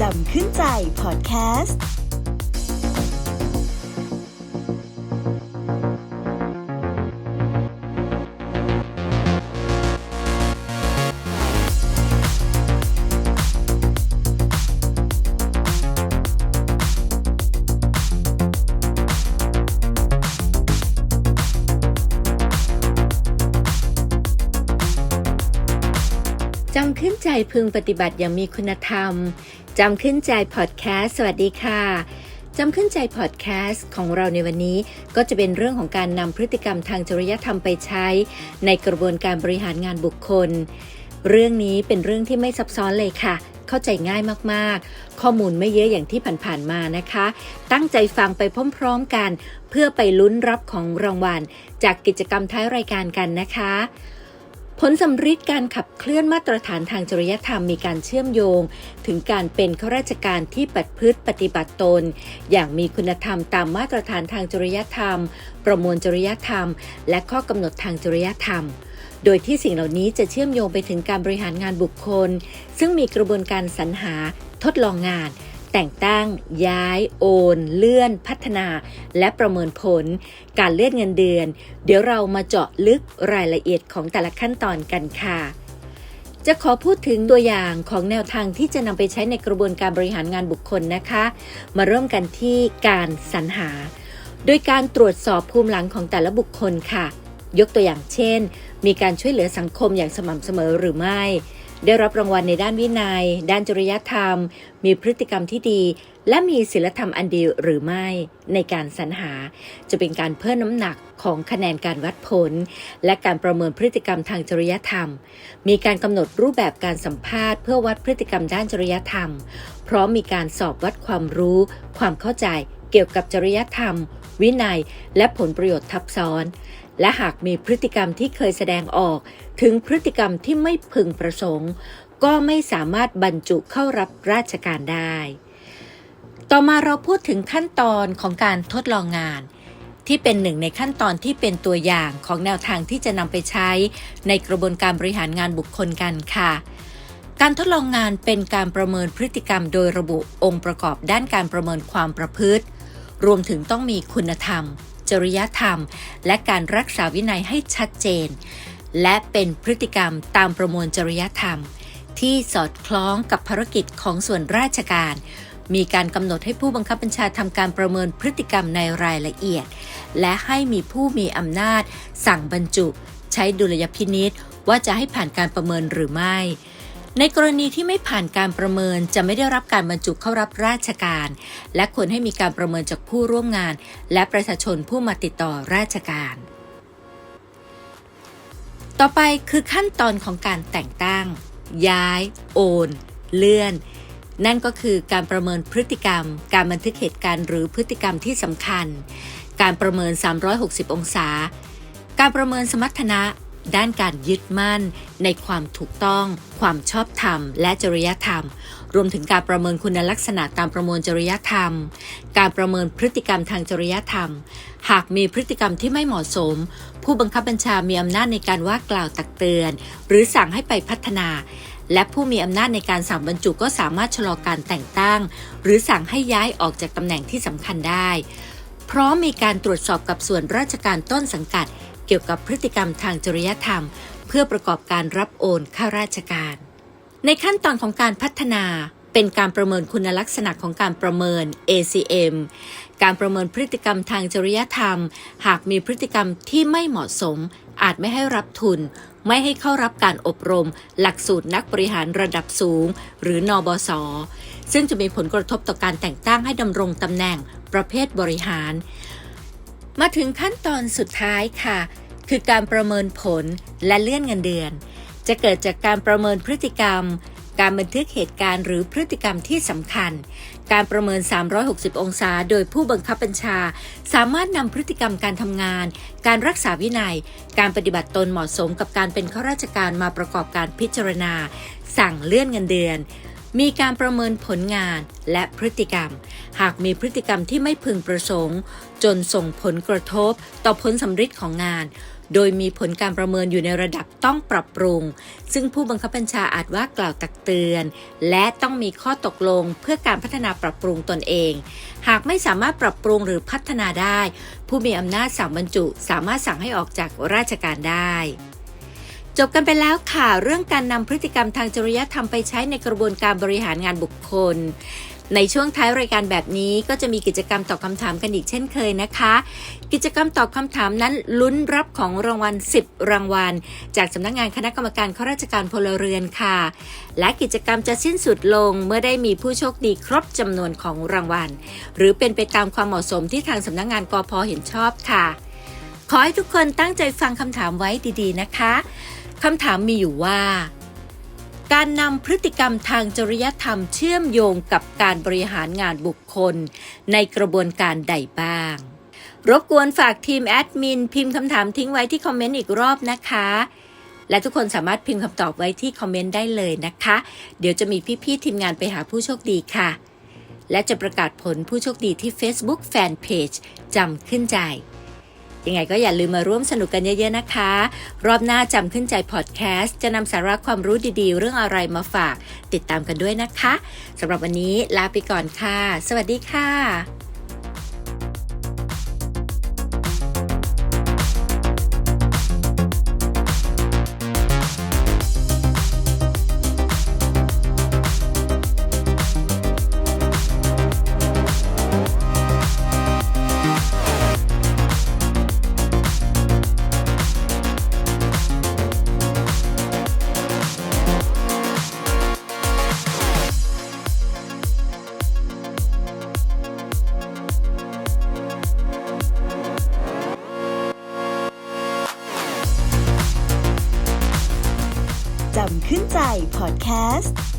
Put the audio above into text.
จำขึ้นใจพอดแคสต์จำขึ้นใจพึงปฏิบัติอย่างมีคุณธรรม จำขึ้นใจพอดแคสต์สวัสดีค่ะ จำขึ้นใจพอดแคสต์ของเราในวันนี้ก็จะเป็นเรื่องของการนำพฤติกรรมทางจริยธรรมไปใช้ ในกระบวนการบริหารงานบุคคล เรื่องนี้เป็นเรื่องที่ไม่ซับซ้อนเลยค่ะ เข้าใจง่ายมากๆ ข้อมูลไม่เยอะอย่างที่ผ่านๆมานะคะ ตั้งใจฟังไปพร้อมๆกัน เพื่อไปลุ้นรับของรางวัล จากกิจกรรมท้ายรายการกันนะคะ ผลสำฤทธิ์การขับเคลื่อนมาตรฐานทางจริยธรรมมีการเชื่อมโยง ถึงการเป็นข้าราชการที่ปฏิพฤติปฏิบัติตน อย่างมีคุณธรรมตามมาตรฐานทางจริยธรรม ประมวลจริยธรรม และข้อกำหนดทางจริยธรรม โดยที่สิ่งเหล่านี้จะเชื่อมโยงไปถึงการบริหารงานบุคคล ซึ่งมีกระบวนการสรรหา ทดลองงาน แต่งตั้ง ย้าย โอน เลื่อน พัฒนา และประเมินผล การเลื่อนเงินเดือน เดี๋ยวเรามาเจาะลึกรายละเอียดของแต่ละขั้นตอนกันค่ะจะขอพูดถึงตัวอย่างของแนวทางที่จะนำไปใช้ในกระบวนการบริหารงานบุคคลนะคะ มาเริ่มกันที่การสรรหา โดยการตรวจสอบภูมิหลังของแต่ละบุคคลค่ะ ยกตัวอย่างเช่น มีการช่วยเหลือสังคมอย่างสม่ำเสมอหรือไม่ ได้รับรางวัลในด้านวินัย ด้านจริยธรรม มีพฤติกรรมที่ดี และมีศีลธรรมอันดีหรือไม่ในการสรรหา จะเป็นการเพิ่มน้ำหนักของคะแนนการวัดผล และการประเมินพฤติกรรมทางจริยธรรม มีการกำหนดรูปแบบการสัมภาษณ์เพื่อวัดพฤติกรรมด้านจริยธรรม พร้อมมีการสอบวัดความรู้ ความเข้าใจเกี่ยวกับจริยธรรม วินัย และผลประโยชน์ทับซ้อน และหากมีพฤติกรรมที่เคยแสดงออกถึงพฤติกรรมที่ไม่พึงประสงค์ ก็ไม่สามารถบรรจุเข้ารับราชการได้ ต่อมาเราพูดถึงขั้นตอนของการทดลองงาน ที่เป็นหนึ่งในขั้นตอนที่เป็นตัวอย่างของแนวทางที่จะนำไปใช้ในกระบวนการบริหารงานบุคคลกันค่ะการทดลองงานเป็นการประเมินพฤติกรรมโดยระบุองค์ประกอบด้านการประเมินความประพฤติ รวมถึงต้องมีคุณธรรม จริยธรรม และการรักษาวินัยให้ชัดเจน และเป็นพฤติกรรมตามประมวลจริยธรรม ที่สอดคล้องกับภารกิจของส่วนราชการ มีการกำหนดให้ผู้บังคับบัญชาทำการประเมินพฤติกรรมในรายละเอียด และให้มีผู้มีอำนาจ สั่งบรรจุ ใช้ดุลยพินิษว่าจะให้ผ่านการประเมินหรือไม่ ในกรณีที่ไม่ผ่านการประเมินจะไม่ได้รับการบรรจุเข้ารับราชการ และควรให้มีการประเมินจากผู้ร่วมงาน และประชาชนผู้มาติดต่อราชการ ต่อไปคือขั้นตอนของการแต่งตั้ง ย้าย โอน เลื่อน นั่นก็คือการประเมินพฤติกรรม การบันทึกเหตุการณ์หรือพฤติกรรมที่สำคัญ การประเมิน 360 องศา การประเมินสมรรถนะ ด้านการยึดมั่น ในความถูกต้อง ความชอบธรรม และจริยธรรม รวมถึงการประเมินคุณลักษณะตามประมวลจริยธรรม การประเมินพฤติกรรมทางจริยธรรม หากมีพฤติกรรมที่ไม่เหมาะสม ผู้บังคับบัญชามีอำนาจในการว่ากล่าวตักเตือน หรือสั่งให้ไปพัฒนาและผู้มีอำนาจในการสั่งบรรจุก็สามารถชะลอการแต่งตั้ง หรือสั่งให้ย้ายออกจากตำแหน่งที่สำคัญได้ พร้อมมีการตรวจสอบกับส่วนราชการต้นสังกัด เกี่ยวกับพฤติกรรมทางจริยธรรม เพื่อประกอบการรับโอนข้าราชการ ในขั้นตอนของการพัฒนาเป็นการประเมินคุณลักษณะของการประเมิน ACM การประเมินพฤติกรรมทางจริยธรรม หากมีพฤติกรรมที่ไม่เหมาะสม อาจไม่ให้รับทุน ไม่ให้เข้ารับการอบรม หลักสูตรนักบริหารระดับสูง หรือนอบสซึ่งจะมีผลกระทบต่อการแต่งตั้งให้ดำรงตำแหน่งประเภทบริหาร มาถึงขั้นตอนสุดท้ายค่ะ คือการประเมินผลและเลื่อนเงินเดือน จะเกิดจากการประเมินพฤติกรรม การบันทึกเหตุการณ์หรือพฤติกรรมที่สำคัญ การประเมิน 360 องศา โดยผู้บังคับบัญชา สามารถนำพฤติกรรมการทำงาน การรักษาวินัย การปฏิบัติตนเหมาะสมกับการเป็นข้าราชการมาประกอบการพิจารณา สั่งเลื่อนเงินเดือนมีการประเมินผลงานและพฤติกรรม หากมีพฤติกรรมที่ไม่พึงประสงค์ จนส่งผลกระทบต่อผลสำฤทธิ์ของงาน โดยมีผลการประเมินอยู่ในระดับต้องปรับปรุง ซึ่งผู้บังคับบัญชาอาจว่ากล่าวตักเตือน และต้องมีข้อตกลงเพื่อการพัฒนาปรับปรุงตนเอง หากไม่สามารถปรับปรุงหรือพัฒนาได้ ผู้มีอำนาจสั่งบรรจุ สามารถสั่งให้ออกจากราชการได้จบกันไปแล้วค่ะ เรื่องการนำพฤติกรรมทางจริยธรรมไปใช้ในกระบวนการบริหารงานบุคคล ในช่วงท้ายรายการแบบนี้ก็จะมีกิจกรรมตอบคำถามกันอีกเช่นเคยนะคะ กิจกรรมตอบคำถามนั้นลุ้นรับของรางวัล 10 รางวัล จากสำนักงานคณะกรรมการข้าราชการพลเรือนค่ะ และกิจกรรมจะสิ้นสุดลงเมื่อได้มีผู้โชคดีครบจำนวนของรางวัล หรือเป็นไปตามความเหมาะสมที่ทางสำนักงานกพเห็นชอบค่ะ ขอให้ทุกคนตั้งใจฟังคำถามไว้ดีๆนะคะคำถามมีอยู่ว่า การนำพฤติกรรมทางจริยธรรมเชื่อมโยงกับการบริหารงานบุคคล ในกระบวนการใดบ้าง รบกวนฝากทีมแอดมิน พิมพ์คำถามทิ้งไว้ที่คอมเมนต์อีกรอบนะคะ และทุกคนสามารถพิมพ์คำตอบไว้ที่คอมเมนต์ได้เลยนะคะ เดี๋ยวจะมีพี่ๆทีมงานไปหาผู้โชคดีค่ะ และจะประกาศผลผู้โชคดีที่ Facebook Fanpage จำขึ้นใจ ยังไงก็อย่าลืมมาร่วมสนุกกันเยอะๆนะคะ รอบหน้าจำขึ้นใจพอดแคสต์จะนำสาระความรู้ดีๆ เรื่องอะไรมาฝาก ติดตามกันด้วยนะคะสำหรับวันนี้ลาไปก่อนค่ะ สวัสดีค่ะ จ